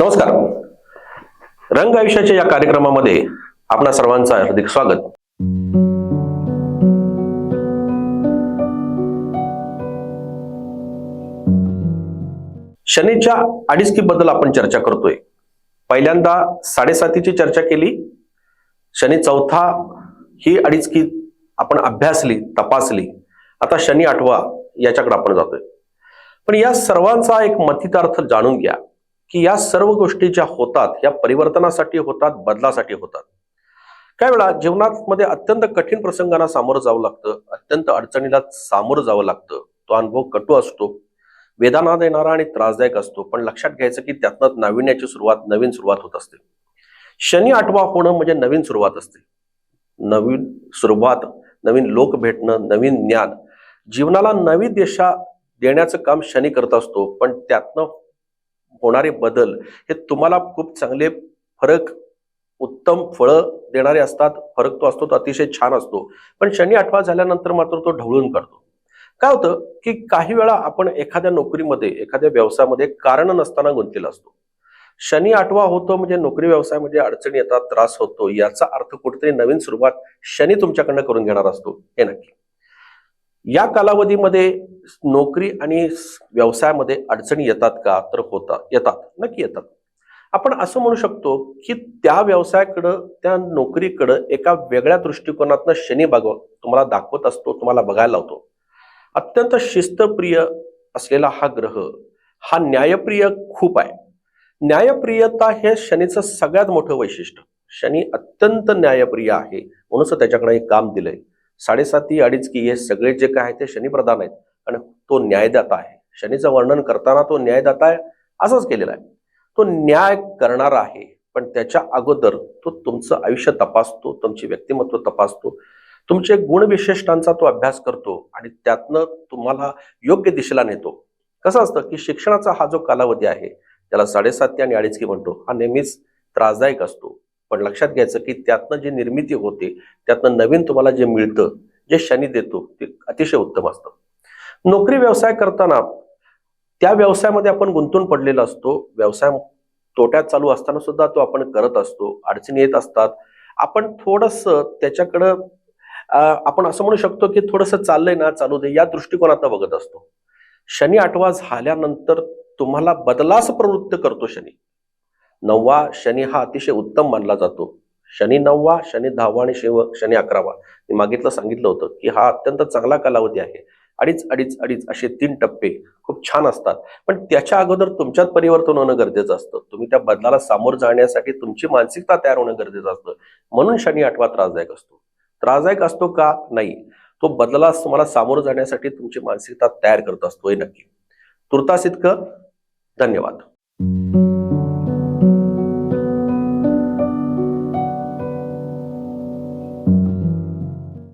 नमस्कार. रंग आयुष्याच्या या कार्यक्रमामध्ये आपणा सर्वांचं हार्दिक स्वागत. शनीच्या अडीचकी बद्दल आपण चर्चा करतोय. पहिल्यांदा साडेसातीची चर्चा केली. शनी चौथा ही अडीचकी आपण अभ्यासली तपासली. आता शनी आठवा याच्याकडे आपण जातोय. पण या सर्वांचा एक मतितार्थ जाणून घ्या. की या सर्व गोष्टी ज्या होतात या परिवर्तनासाठी होतात बदलासाठी होतात. काय वेळा जीवनामध्ये अत्यंत कठीण प्रसंगांना सामोरं जावं लागतं अत्यंत अडचणीला सामोरं जावं लागतं. तो अनुभव कटू असतो वेदना देणारा आणि त्रासदायक असतो पण लक्षात घ्यायचं की त्यातनं नाविन्याची सुरुवात नवीन सुरुवात होत असते. शनी आठवा होणं म्हणजे नवीन सुरुवात असते. नवीन सुरुवात नवीन लोक भेटणं नवीन ज्ञान. जीवनाला नवी दिशा देण्याचं काम शनी करत असतो पण त्यातनं होणारे बदल हे तुम्हाला खूप चांगले फरक उत्तम फळं देणारे असतात. फरक तो असतो तो अतिशय छान असतो. पण शनी आठवा झाल्यानंतर मात्र तो ढवळून काढतो काय होतं की काही वेळा आपण एखाद्या नोकरीमध्ये एखाद्या व्यवसायामध्ये कारण नसताना गुंतलेला असतो. शनी आठवा होतो म्हणजे नोकरी व्यवसायामध्ये अडचणी येतात त्रास होतो. याचा अर्थ कुठेतरी नवीन सुरुवात शनी तुमच्याकडनं करून घेणार असतो. हे नक्की. या कालावधीमध्ये नोकरी आणि व्यवसायामध्ये अडचणी येतात का? तर होता येतात. नक्की येतात. आपण असं म्हणू शकतो की त्या व्यवसायाकडं त्या नोकरीकडं एका वेगळ्या दृष्टिकोनातनं शनी बघ तुम्हाला दाखवत असतो तुम्हाला बघायला लावतो. अत्यंत शिस्तप्रिय असलेला हा ग्रह हा न्यायप्रिय खूप आहे. न्यायप्रियता हे शनीचं सगळ्यात मोठं वैशिष्ट्य. शनी अत्यंत न्यायप्रिय आहे म्हणूनच त्याच्याकडे एक काम दिलंय. साडेसाती अडीच की हे सगळे जे काय आहे ते शनिप्रधान आहेत. आणि तो न्यायदाता आहे. शनीचं वर्णन करताना तो न्यायदाता आहे असंच केलेला आहे. तो न्याय करणारा आहे पण त्याच्या अगोदर तो तुमचं आयुष्य तपासतो तुमचे व्यक्तिमत्व तपासतो. तुमचे गुणविशेषांचा तो अभ्यास करतो आणि त्यातनं तुम्हाला योग्य दिशेला नेतो. कसं असतं की शिक्षणाचा हा जो कालावधी आहे त्याला साडेसाती आणि अडीचकी म्हणतो हा नेहमीच त्रासदायक असतो. पण लक्षात घ्यायचं की त्यातनं जी निर्मिती होते त्यातनं नवीन तुम्हाला जे मिळतं जे शनी देतो ते अतिशय उत्तम असतं. नोकरी व्यवसाय करताना त्या व्यवसायामध्ये आपण गुंतून पडलेला असतो. व्यवसाय तोट्यात चालू असताना सुद्धा तो आपण करत असतो. अडचणी येत असतात. आपण थोडस त्याच्याकडं आपण असं म्हणू शकतो की थोडंसं चाललंय ना चालू दे या दृष्टिकोनात बघत असतो. शनी आठवा झाल्यानंतर तुम्हाला बदलास प्रवृत्त करतो शनी. नववा शनी हा अतिशय उत्तम मानला जातो. शनी नववा शनी दहावा आणि शिव शनी अकरावा. मी मागितलं सांगितलं होतं की हा अत्यंत चांगला कालावधी आहे. अडीच अडीच अडीच असे तीन टप्पे खूप छान असतात. पण त्याच्या अगोदर तुमच्यात परिवर्तन होणं गरजेचं असतं. तुम्ही त्या बदलाला सामोर जाण्यासाठी तुमची मानसिकता तयार होणं गरजेचं असतं. म्हणून शनी आठवा त्रासदायक असतो. त्रासदायक असतो का? नाही. तो बदलाला तुम्हाला सामोरं जाण्यासाठी तुमची मानसिकता तयार करत असतो हे नक्की. तुर्तास इतकं. धन्यवाद.